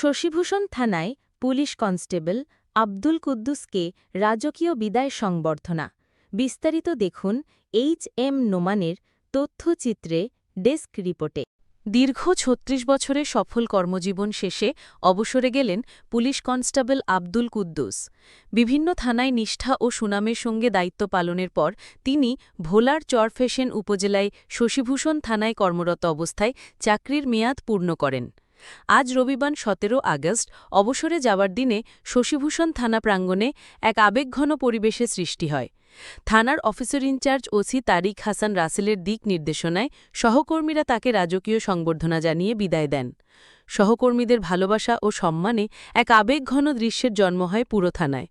শশীভূষণ থানায় police constable Abdul কুদ্দুসকে রাজকীয় বিদায় সংবর্ধনা। বিস্তারিত দেখুন এইচ এম নোমানের তথ্যচিত্রে ডেস্ক রিপোর্টে। দীর্ঘ ছত্রিশ বছরের সফল কর্মজীবন শেষে অবসরে গেলেন পুলিশ কনস্টেবল আব্দুল কুদ্দুস। বিভিন্ন থানায় নিষ্ঠা ও সুনামের সঙ্গে দায়িত্ব পালনের পর তিনি ভোলার চরফেশন উপজেলায় শশীভূষণ থানায় কর্মরত অবস্থায় চাকরির মেয়াদ পূর্ণ করেন। আজ রবিবার সতেরো আগস্ট, অবসরে যাওয়ার দিনে শশীভূষণ থানা প্রাঙ্গণে এক আবেগঘন পরিবেশে সৃষ্টি হয়। থানার officer incharge OC Tariq Hasan রাসেলের দিক নির্দেশনায় সহকর্মীরা তাকে রাজকীয় সংবর্ধনা জানিয়ে বিদায় দেন। সহকর্মীদের ভালোবাসা ও সম্মানে এক আবেগঘন দৃশ্যের জন্ম হয় পুরো থানায়।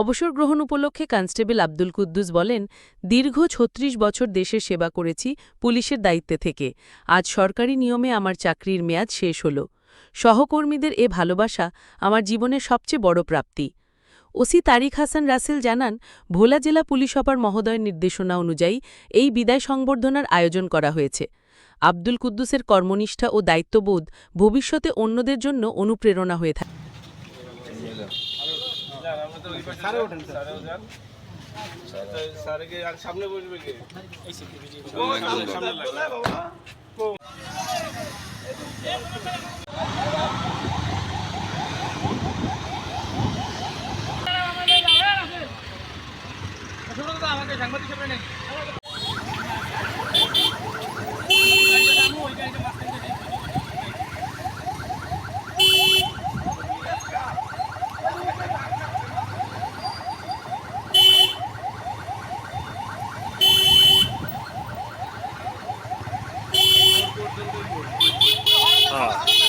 অবসর গ্রহণ উপলক্ষে কনস্টেবল আব্দুল কুদ্দুস বলেন, দীর্ঘ ছত্রিশ বছর দেশের সেবা করেছি পুলিশের দায়িত্বে থেকে। আজ সরকারি নিয়মে আমার চাকরির মেয়াদ শেষ হল। সহকর্মীদের এ ভালোবাসা আমার জীবনের সবচেয়ে বড় প্রাপ্তি। ওসি তারিক হাসান রাসেল জানান, ভোলা জেলা পুলিশ অপার মহোদয়ের নির্দেশনা অনুযায়ী এই বিদায় সংবর্ধনার আয়োজন করা হয়েছে। আব্দুল কুদ্দুসের কর্মনিষ্ঠা ও দায়িত্ববোধ ভবিষ্যতে অন্যদের জন্য অনুপ্রেরণা হয়ে থাকে যান আমাদের আমাকে সাংবাদিক সামনে নেই। Ah.